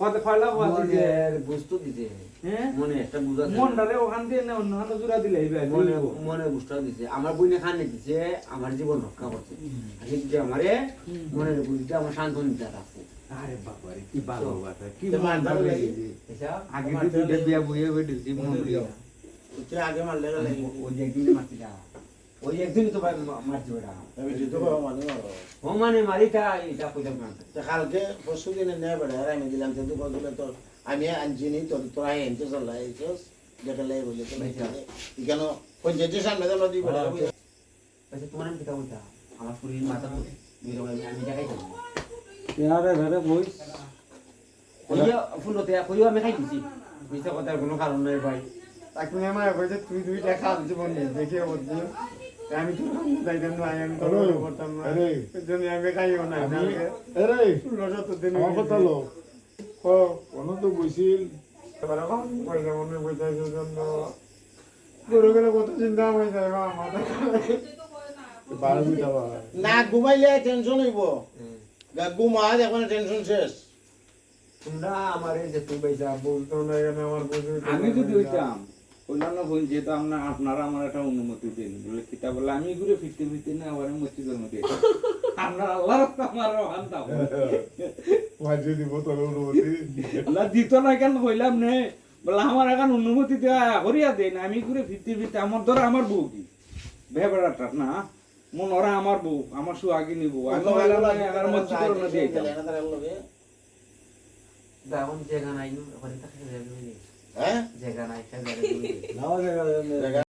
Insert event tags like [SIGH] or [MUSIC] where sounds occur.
কত বুঝতো দিছে। হ্যাঁ? মনে একটা বুঝা মনটারে ওখান দিয়ে না অন্য হাতে জোড়া দিলে ভাই মনে মনে বুঝটা দিছে। আমার বইনে খানে দিছে আমার জীবন রক্ষা করছে। আর কিন্তু আমারে মনের বুঝতে আমার শান্তনিতা রাখছে আরে বাবা রে কি ভালো কথা কি তো মন ভালো লাগি। লাগছে এসব? আগে দুইটা বিয়া বইয়ে বইতে দিছি দিয়া। তুই আগে মারলে ওই যে ওই একদিন তো ভাই মারছি ওটা আমি মানে ও। মানে মারিটা এটা কইতাম না তো কালকে পরশু দিনে নেই বেড়ে আর আমি দিলাম কিন্তু বলছিল তো আমি আনছি নি তোর এনতে চল আইছস দেখে লাই বলে তো কেন পঞ্চায়েতের সামনে তো নদী বেড়ে আচ্ছা তোমার আমি কিতা বলতা? আমার শরীর মাথা তো আমি আমি জায়গায় যাব ইয়ারে ঘরে বই কইয়া ফুলতে কইয়া আমি খাই দিছি। মিথ্যা কথার কোনো কারণ নাই ভাই। তাকে তুমি আমার কইছে তুই দুইটা খা জীবন দেখে বলছি আমি তো যাইতাম না আমি তো আরে, করতাম না। আরে। আমি খাইও না আরে ষোলো সত্তর দিন আমার কথা লো। ও কোনো তো বইছিল এবার এখন পয়সা মনে পয়সা জন্য। গরু গেলে কত চিন্তা হয়ে যায় মা মাথা না ঘুমাইলে টেনশন হইব। গা ঘুমা এখন টেনশন শেষ। তোমরা আমার যে তুই পয়সা বলতো না কেন আমার আমি যদি হইতাম অন্যান্য বোন যেহেতু আপনার আপনারা আমার একটা অনুমতি দিন। বলে কিতা বলে আমি ঘুরে ফিরতে ফিরতে না আবার মসজিদের মধ্যে আপনার আল্লাহ আমার ওখান দাও [LAUGHS] মাঝে দিব তোর অনুমতি। না দিত না কেন কইলাম নে। বলে আমার এখন অনুমতি দেওয়া করিয়া দেন আমি ঘুরে ফিরতে ফিরতে আমার ধরো আমার বউ কি? ভেবেড়াটা না মন ওরা আমার বউ আমার নিবো আমি মসজিদের মধ্যে যাইতাম। জায়গা নাই ওখানে থাকতে হ্যাঁ? জায়গা নাই জায়গা নাই জায়গা